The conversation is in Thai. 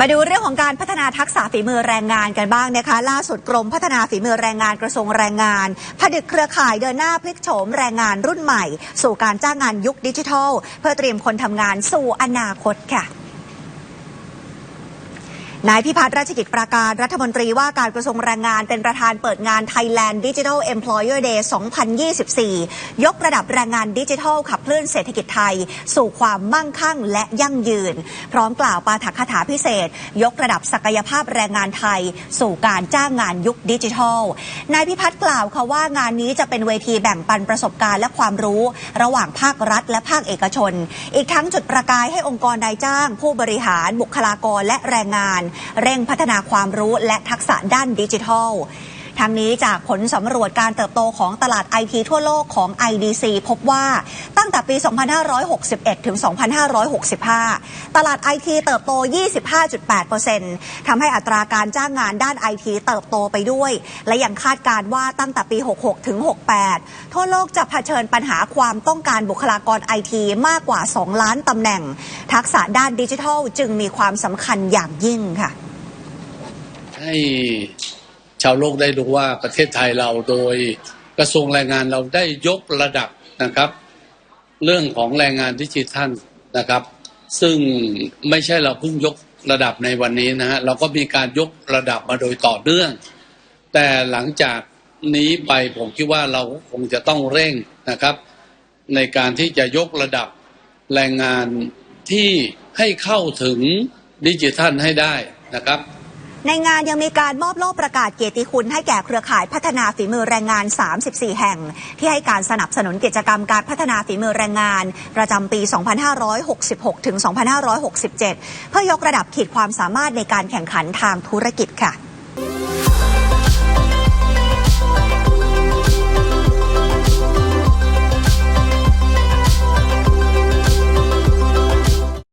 มาดูเรื่องของการพัฒนาทักษะฝีมือแรงงานกันบ้างนะคะ ล่าสุดกรมพัฒนาฝีมือแรงงานกระทรวงแรงงานผดึกเครือข่ายเดินหน้าพลิกโฉมแรงงานรุ่นใหม่ สู่การจ้างงานยุคดิจิทัล เพื่อเตรียมคนทำงานสู่อนาคตค่ะ นายพิพัฒน์ราชกิจประการรัฐมนตรีว่าการกระทรวงแรงงานเป็นประธานเปิดงาน Thailand Digital Employer Day 2024 ยกระดับแรงงานดิจิทัลขับเคลื่อนเศรษฐกิจไทย สู่ความมั่งคั่งและยั่งยืน พร้อมกล่าวปาฐกถาพิเศษ ยกระดับศักยภาพแรงงานไทย สู่การจ้างงานยุคดิจิทัล นายพิพัฒน์กล่าวค่ะว่างานนี้จะเป็นเวทีแบ่งปันประสบการณ์และความรู้ ระหว่างภาครัฐ และภาคเอกชน อีกทั้งจุดประกายให้องค์กรนายจ้าง ผู้บริหารบุคลากรและแรงงานเร่งพัฒนาความรู้และทักษะด้านดิจิทัล ทางนี้จากผลสำรวจการเติบโตของตลาดไอทีทั่วโลกของ IDC พบว่าตั้งแต่ปี 2561 ถึง 2565 ตลาดไอทีเติบโต 25.8%ทำให้อัตราการจ้างงานด้านไอทีเติบโตไปด้วย และยังคาดการณ์ว่าตั้งแต่ปี 66 ถึง 68 ทั่วโลกจะเผชิญปัญหาความต้องการบุคลากรไอทีมากกว่า 2 ล้านตำแหน่ง ทักษะด้านดิจิทัลจึงมีความสำคัญอย่างยิ่งค่ะให้ ชาวโลกได้รู้ว่าประเทศไทยเราโดยกระทรวงแรงงานเราได้ยกระดับนะครับ เรื่องของแรงงานดิจิทัลนะครับ ซึ่งไม่ใช่เราเพิ่งยกระดับในวันนี้นะฮะเราก็มีการยกระดับมาโดยต่อเนื่อง แต่หลังจากนี้ไปผมคิดว่าเราคงจะต้องเร่งนะครับ ในการที่จะยกระดับแรงงานที่ให้เข้าถึงดิจิทัลให้ได้นะครับ ในงานยังมีการมอบโล่ประกาศเกียรติคุณให้แก่เครือข่ายพัฒนาฝีมือแรงงาน 34 แห่ง ที่ให้การสนับสนุนกิจกรรมการพัฒนาฝีมือแรงงาน ประจำปี 2566 ถึง 2567 เพื่อยกระดับขีดความสามารถในการแข่งขันทางธุรกิจค่ะ